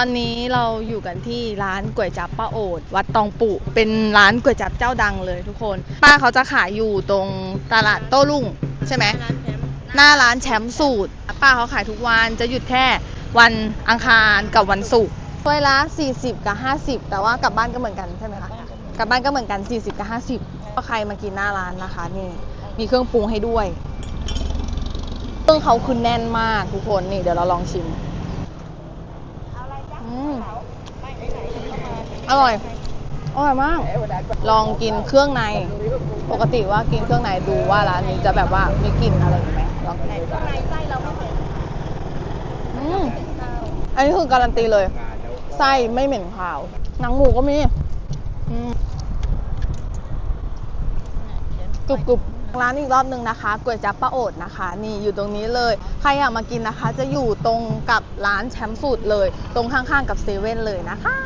ตอนนี้เราอยู่กันที่ร้านก๋วยจั๊บป้าโอด วัดตองปุ เป็นร้านก๋วยจั๊บเจ้าดังเลยทุกคน ป้าเขาจะขายอยู่ตรงตลาดโต้รุ่งใช่ไหมหน้าร้านแชมป์สูตร ป้าเขาขายทุกวันจะหยุดแค่วันอังคารกับวันศุกร์ถ้วยละ 40 กับ 50 แต่ว่ากลับบ้านก็เหมือนกันใช่ไหมคะกลับบ้านก็เหมือนกัน 40 กับ 50ก็ใครมากินหน้าร้านนะคะนี่มีเครื่องปรุงให้ด้วยเครื่องเขาคือแน่นมากทุกคนนี่เดี๋ยวเราลองชิมอืม อร่อย อร่อยมาก ลองกินเครื่องใน ปกติว่ากินเครื่องในดูว่าร้านนี้จะแบบว่ามีกลิ่นอะไรไหมลองกินดูอืมอันนี้คือการันตีเลย ไส้ไม่เหม็นคาว หนังหมูก็มีอืมกรุบกรุบร้านอีกรอบหนึ่งนะคะก๋วยจั๊บป้าโอดนะคะ นี่อยู่ตรงนี้เลย ใครอยากมากินนะคะ จะอยู่ตรงกับร้านแชมป์สูตรเลย ตรงข้างๆกับเซเว่นเลยนะคะ